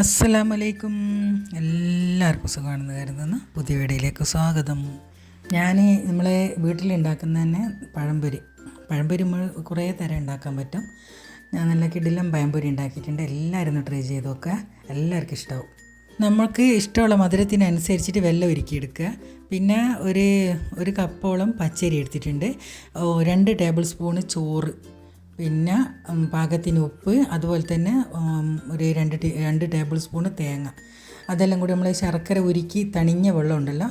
അസ്സലാമു വലൈക്കും എല്ലാവർക്കും സുഖമാണെന്ന് കരുതുന്ന. പുതിയ വീഡിയോയിലേക്ക് സ്വാഗതം. ഞാൻ നമ്മളെ വീട്ടിലുണ്ടാക്കുന്ന തന്നെ പഴംപൊരി പഴംപൊരി കുറേ തരം ഉണ്ടാക്കാൻ പറ്റും. ഞാൻ നല്ല കിടിലം പഴംപൊരി ഉണ്ടാക്കിയിട്ടുണ്ട്. എല്ലാവരും ഒന്ന് ട്രൈ ചെയ്ത് നോക്കുക എല്ലാവർക്കും ഇഷ്ടമാവും നമ്മൾക്ക് ഇഷ്ടമുള്ള മധുരത്തിനനുസരിച്ചിട്ട് വെള്ളം ഒരുക്കിയെടുക്കുക പിന്നെ ഒരു ഒരു കപ്പോളം പച്ചരി എടുത്തിട്ടുണ്ട്. രണ്ട് ടേബിൾ സ്പൂണ് ചോറ്. പിന്നെ പാകത്തിന് ഉപ്പ് അതുപോലെ തന്നെ ഒരു രണ്ട് രണ്ട് ടേബിൾ സ്പൂണ് തേങ്ങ. അതെല്ലാം കൂടി നമ്മൾ ശർക്കര ഉരുക്കി തണിഞ്ഞ വെള്ളം ഉണ്ടല്ലോ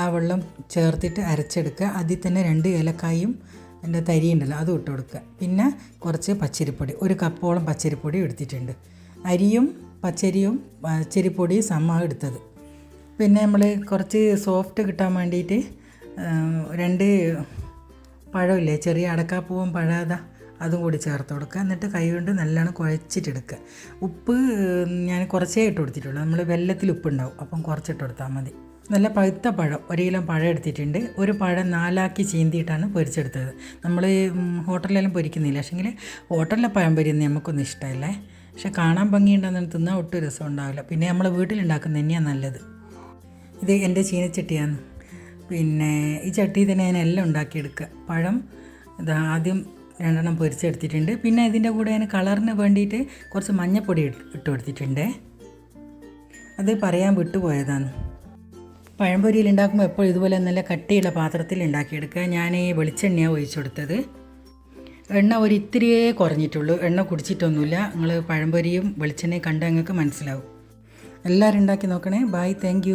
ആ വെള്ളം ചേർത്തിട്ട് അരച്ചെടുക്കുക. അതിൽ തന്നെ രണ്ട് ഏലക്കായും എന്റെ തരി ഉണ്ടല്ലോ അതും ഇട്ട് കൊടുക്കുക. പിന്നെ കുറച്ച് പച്ചരിപ്പൊടി ഒരു കപ്പോളം പച്ചരിപ്പൊടി എടുത്തിട്ടുണ്ട്. അരിയും പച്ചരിയും പച്ചരിപ്പൊടിയും സമ്മാ എടുത്തത്. പിന്നെ നമ്മൾ കുറച്ച് സോഫ്റ്റ് കിട്ടാൻ വേണ്ടിയിട്ട് രണ്ട് പഴമില്ലേ ചെറിയ അടക്കാപ്പൂവും പഴാത അതും കൂടി ചേർത്ത് കൊടുക്കുക. എന്നിട്ട് കൈ കൊണ്ട് നല്ലോണം കുഴച്ചിട്ടെടുക്കുക. ഉപ്പ് ഞാൻ കുറച്ചേ ഇട്ട് കൊടുത്തിട്ടുള്ളൂ. നമ്മൾ വെള്ളത്തിൽ ഉപ്പുണ്ടാവും. അപ്പം കുറച്ചിട്ട് കൊടുത്താൽ മതി. നല്ല പഴുത്ത പഴം. ഒരു കിലോ പഴം എടുത്തിട്ടുണ്ട്. ഒരു പഴം നാലാക്കി ചീന്തിയിട്ടാണ് പൊരിച്ചെടുത്തത്. നമ്മൾ ഹോട്ടലിലെല്ലാം പൊരിക്കുന്നില്ല. പക്ഷേങ്കിൽ ഹോട്ടലിലെ പഴം പൊരിയുന്നത് നമുക്കൊന്നും ഇഷ്ടമല്ലേ? പക്ഷെ കാണാൻ ഭംഗിയുണ്ടെന്ന് തിന്നാൽ ഒട്ടും രസം ഉണ്ടാവില്ല. പിന്നെ നമ്മൾ വീട്ടിലുണ്ടാക്കുന്നത് തന്നെയാണ് നല്ലത്. ഇത് എന്റെ ചീനച്ചട്ടിയാണ്. പിന്നെ ഈ ചട്ടി തന്നെ ഞാൻ എല്ലാം ഉണ്ടാക്കിയെടുക്കുക. പഴം ഇത് ആദ്യം രണ്ടെണ്ണം പൊരിച്ചെടുത്തിട്ടുണ്ട്. പിന്നെ ഇതിന്റെ കൂടെ ഞാൻ കളറിന് വേണ്ടിയിട്ട് കുറച്ച് മഞ്ഞപ്പൊടി ഇട്ട് കൊടുത്തിട്ടുണ്ട്. അത് പറയാൻ വിട്ടുപോയതാണ്. പഴംപൊരിയിൽ ഉണ്ടാക്കുമ്പോൾ എപ്പോഴും ഇതുപോലെ നല്ല കട്ടിയുള്ള പാത്രത്തിൽ ഉണ്ടാക്കിയെടുക്കുക. ഞാൻ ഈ വെളിച്ചെണ്ണയാണ് ഒഴിച്ചു കൊടുത്തത്. എണ്ണ ഒരു ഇത്തിരിയേ കുറഞ്ഞിട്ടുള്ളൂ. എണ്ണ കുടിച്ചിട്ടൊന്നുമില്ല. നിങ്ങൾ പഴംപൊരിയും വെളിച്ചെണ്ണയും കണ്ടാൽ നിങ്ങൾക്ക് മനസ്സിലാവും. എല്ലാവരും ഉണ്ടാക്കി നോക്കണേ. Bye thank